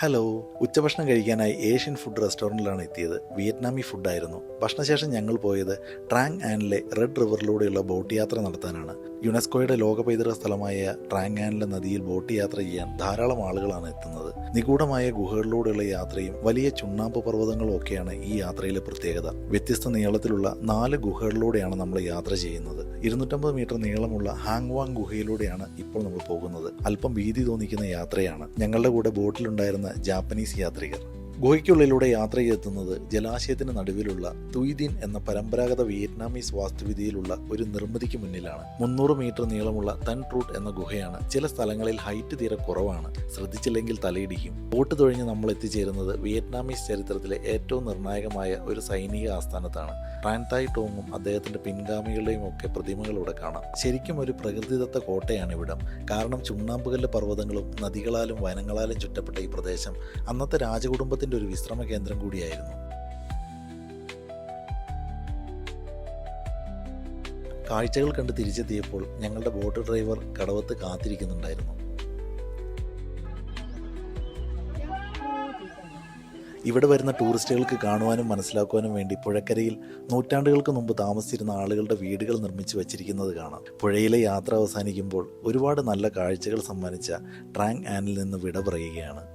Hello ഉച്ചഭക്ഷണം കഴിക്കാനായി Asian food റെസ്റ്റോറന്റിലാണ് എത്തിയത്. വിയറ്റ്നാമി ഫുഡായിരുന്നു. ഭക്ഷണശേഷം ഞങ്ങൾ പോയത് ട്രാങ് ആൻഡിലെ റെഡ് റിവറിലൂടെയുള്ള ബോട്ട് യാത്ര നടത്താനാണ്. യുനെസ്കോയുടെ ലോക പൈതൃക സ്ഥലമായ ട്രാങ്ങാനിലെ നദിയിൽ ബോട്ട് യാത്ര ചെയ്യാൻ ധാരാളം ആളുകളാണ് എത്തുന്നത്. നിഗൂഢമായ ഗുഹകളിലൂടെയുള്ള യാത്രയും വലിയ ചുണ്ണാമ്പ് പർവതങ്ങളും ഒക്കെയാണ് ഈ യാത്രയിലെ പ്രത്യേകത. വ്യത്യസ്ത നീളത്തിലുള്ള നാല് ഗുഹകളിലൂടെയാണ് നമ്മൾ യാത്ര ചെയ്യുന്നത്. ഇരുന്നൂറ്റമ്പത് മീറ്റർ നീളമുള്ള ഹാങ്വാങ് ഗുഹയിലൂടെയാണ് ഇപ്പോൾ നമ്മൾ പോകുന്നത്. അല്പം ഭീതി തോന്നിക്കുന്ന യാത്രയാണ് ഞങ്ങളുടെ കൂടെ ബോട്ടിലുണ്ടായിരുന്ന ജാപ്പനീസ് യാത്രികർ. ഗുഹയ്ക്കുള്ളിലൂടെ യാത്ര ചെയ്തെത്തുന്നത് ജലാശയത്തിന് നടുവിലുള്ള തുയ്ദിൻ എന്ന പരമ്പരാഗത വിയറ്റ്നാമീസ് വാസ്തുവിദ്യയിലുള്ള ഒരു നിർമ്മിതിക്ക് മുന്നിലാണ്. മുന്നൂറ് മീറ്റർ നീളമുള്ള തൻ ട്രൂട്ട് എന്ന ഗുഹയാണ്. ചില സ്ഥലങ്ങളിൽ ഹൈറ്റ് തീരെ കുറവാണ്. ശ്രദ്ധിച്ചില്ലെങ്കിൽ തലയിടിക്കും. ബോട്ട് തൊഴിഞ്ഞ് നമ്മൾ എത്തിച്ചേരുന്നത് വിയറ്റ്നാമീസ് ചരിത്രത്തിലെ ഏറ്റവും നിർണായകമായ ഒരു സൈനിക ആസ്ഥാനത്താണ്. ട്രാൻതായ് ടോങ്ങും അദ്ദേഹത്തിന്റെ പിൻഗാമികളുടെയും ഒക്കെ പ്രതിമകളിവിടെ കാണാം. ശരിക്കും ഒരു പ്രകൃതിദത്ത കോട്ടയാണ് ഇവിടം. കാരണം ചുണ്ണാമ്പുകല്ല് പർവതങ്ങളും നദികളാലും വനങ്ങളാലും ചുറ്റപ്പെട്ട ഈ പ്രദേശം അന്നത്തെ ഒരു വിശ്രമ കേന്ദ്രം കൂടിയായിരുന്നു. കാഴ്ചകൾ കണ്ട് തിരിച്ചെത്തിയപ്പോൾ ഞങ്ങളുടെ ബോട്ട് ഡ്രൈവർ കടവത്ത് കാത്തിരിക്കുന്നുണ്ടായിരുന്നു. ഇവിടെ വരുന്ന ടൂറിസ്റ്റുകൾക്ക് കാണുവാനും മനസ്സിലാക്കുവാനും വേണ്ടി പുഴക്കരയിൽ നൂറ്റാണ്ടുകൾക്ക് മുമ്പ് താമസിച്ചിരുന്ന ആളുകളുടെ വീടുകൾ നിർമ്മിച്ചു വച്ചിരിക്കുന്നത് കാണാം. പുഴയിലെ യാത്ര അവസാനിക്കുമ്പോൾ ഒരുപാട് നല്ല കാഴ്ചകൾ സമ്മാനിച്ച ട്രാങ് ആനിൽ നിന്ന് വിട പറയുകയാണ്.